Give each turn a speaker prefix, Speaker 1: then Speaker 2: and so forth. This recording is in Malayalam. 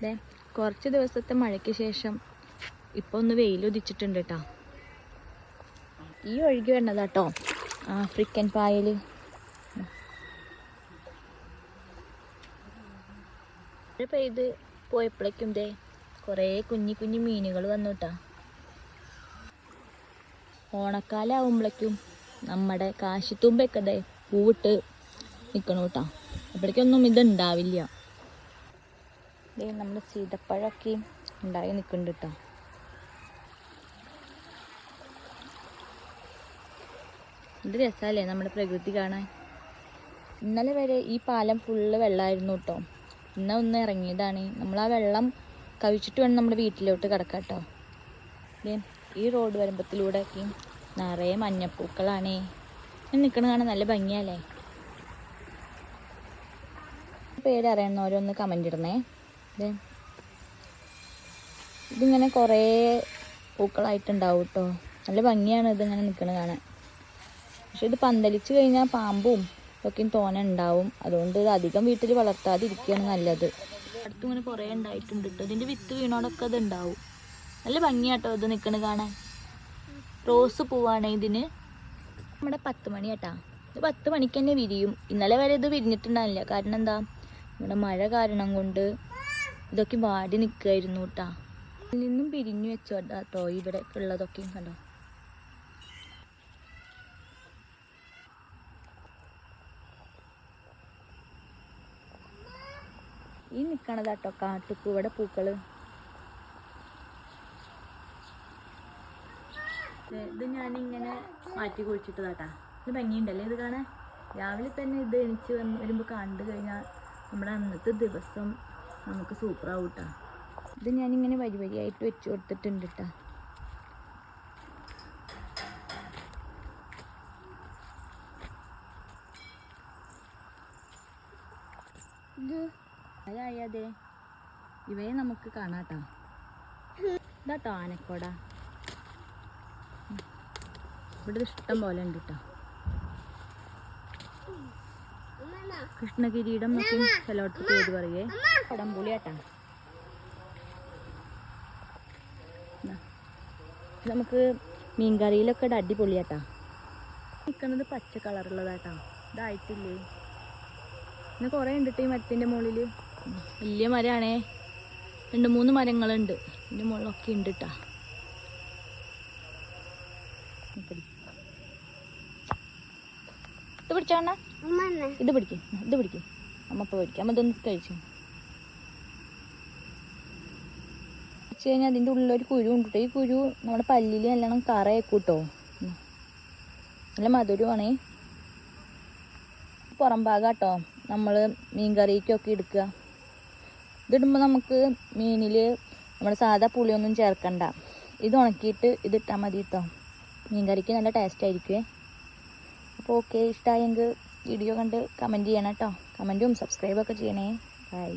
Speaker 1: ദേ കുറച്ച് ദിവസത്തെ മഴയ്ക്ക് ശേഷം ഇപ്പൊ ഒന്ന് വെയിൽ ഉദിച്ചിട്ടുണ്ട് കേട്ടോ ഈ ഒഴുകി വരണതാട്ടോ ആഫ്രിക്കൻ പായൽ. മഴ പെയ്ത് പോയപ്പോഴേക്കും ദേ കുറേ കുഞ്ഞി കുഞ്ഞി മീനുകൾ വന്നു കേട്ടോ ഓണക്കാലാവുമ്പോഴേക്കും നമ്മുടെ കാശിത്തുമ്പൊക്കെ ദേ പൂവിട്ട് നിൽക്കണം കേട്ടോ അപ്പോഴേക്കൊന്നും ഇത് ഉണ്ടാവില്ല ദേ നമ്മൾ സീതപ്പഴമൊക്കെ ഉണ്ടായി നിൽക്കുന്നുണ്ട് കേട്ടോ ഇത് രസമല്ലേ നമ്മുടെ പ്രകൃതി കാണാൻ. ഇന്നലെ വരെ ഈ പാലം ഫുള്ള് വെള്ളമായിരുന്നു കേട്ടോ ഇന്ന ഒന്ന് ഇറങ്ങിയതാണ്. നമ്മൾ ആ വെള്ളം കവിച്ചിട്ട് വേണം നമ്മുടെ വീട്ടിലോട്ട് കിടക്കാം കേട്ടോ ഈ റോഡ് വരുമ്പത്തിലൂടെയൊക്കെ നിറയെ മഞ്ഞപ്പൂക്കളാണേ. നിൽക്കണ കാണാൻ നല്ല ഭംഗിയല്ലേ? പേര് അറിയുന്നവരൊന്ന് കമന്റ് ഇടണേ. ഇതിങ്ങനെ കുറേ പൂക്കളായിട്ടുണ്ടാവും കേട്ടോ നല്ല ഭംഗിയാണ് ഇതിങ്ങനെ നിൽക്കണ കാണാൻ. പക്ഷെ ഇത് പന്തലിച്ച് കഴിഞ്ഞാൽ പാമ്പും ഒക്കെ തോന ഉണ്ടാവും. അതുകൊണ്ട് ഇത് അധികം വീട്ടിൽ വളർത്താതിരിക്കുകയാണ് നല്ലത്. അടുത്ത് ഇങ്ങനെ കുറേ ഉണ്ടായിട്ടുണ്ട് കേട്ടോ ഇതിന്റെ വിത്ത് വീണോടൊക്കെ ഇത് ഉണ്ടാവും. നല്ല ഭംഗിയാട്ടോ ഇത് നിൽക്കണ കാണാൻ. റോസ് പൂവാണ് ഇതിന്. നമ്മുടെ പത്ത് മണി കേട്ടാ ഇത് പത്ത് മണിക്ക് തന്നെ വിരിയും. ഇന്നലെ വരെ ഇത് വിരിഞ്ഞിട്ടുണ്ടാവില്ല കാരണം എന്താ? നമ്മുടെ മഴ കാരണം കൊണ്ട് ഇതൊക്കെ വാടി നിൽക്കുമായിരുന്നു കേട്ടാ ഇതിൽ നിന്നും പിരിഞ്ഞു വെച്ചോ കേട്ടോ ഇവിടെ ഉള്ളതൊക്കെ കണ്ടോ. ഈ നിൽക്കണതാട്ടോ കാട്ടുപൂവിടെ പൂക്കൾ. ദേ, ഞാൻ ഇങ്ങനെ മാറ്റി കുഴിച്ചിട്ടതാട്ടാ ഇത് ഭംഗിയുണ്ടല്ലേ ഇത് കാണാൻ? രാവിലെ തന്നെ ഇത് എണിച്ച് വന്ന് കണ്ടു കഴിഞ്ഞാൽ നമ്മുടെ അന്നത്തെ ദിവസം നമുക്ക് സൂപ്പറാവും കേട്ടോ ഇത് ഞാനിങ്ങനെ വരി വരിയായിട്ട് വെച്ച് കൊടുത്തിട്ടുണ്ട് കേട്ടോ ഇത് അതായതെ ഇവയെ നമുക്ക് കാണാട്ടോ. ഇതാട്ടോ ആനക്കോട ഇവിടെ ഇഷ്ടം പോലെ ഉണ്ട് കേട്ടോ കൃഷ്ണകിരീടം നോക്കി ചിലവർക്ക് പേര് പറയേ കടമ്പുളിയാട്ടാണ്. നമുക്ക് മീൻകറിയിലൊക്കെ ഇട അടിപൊളിയാട്ടാ. നിൽക്കുന്നത് പച്ച കളറുള്ളതാട്ടാ. ഇതായിട്ടില്ലേ? ഇന്ന് കുറേ ഉണ്ട് ട്ടോ ഈ മരത്തിന്റെ മുകളിൽ വലിയ മരമാണേ രണ്ട് മൂന്ന് മരങ്ങളുണ്ട്. ഇതിന്റെ മുകളിലൊക്കെ ഉണ്ട് കേട്ടാ ഇത് പിടിച്ചോണ്ണ ഇത് പിടിക്കും. ഇത് പിടിക്കും. അമ്മ ഇപ്പോൾ പിടിക്കും. അമ്മ ഇതൊന്ന് കഴിച്ചു. വെച്ച് കഴിഞ്ഞാൽ അതിന്റെ ഉള്ളിലൊരു കുരു ഉണ്ട് ട്ടോ. ഈ കുരു നമ്മുടെ പല്ലിൽ നല്ലോണം കറയൊക്കെ കേട്ടോ നല്ല മധുരമാണേ. പുറം ഭാഗം കേട്ടോ നമ്മൾ മീൻ കറിക്കൊക്കെ എടുക്കുക. ഇതിടുമ്പോൾ നമുക്ക് മീനിൽ നമ്മുടെ സാധാ പുളിയൊന്നും ചേർക്കണ്ട. ഇത് ഉണക്കിയിട്ട് ഇതിട്ടാൽ മതി കേട്ടോ മീൻ കറിക്ക് നല്ല ടേസ്റ്റ് ആയിരിക്കുമേ അപ്പോൾ ഓക്കെ ഇഷ്ടമായെങ്കിൽ വീഡിയോ കണ്ട് കമന്റ് ചെയ്യണം കേട്ടോ കമന്റും സബ്സ്ക്രൈബൊക്കെ ചെയ്യണേ. ബൈ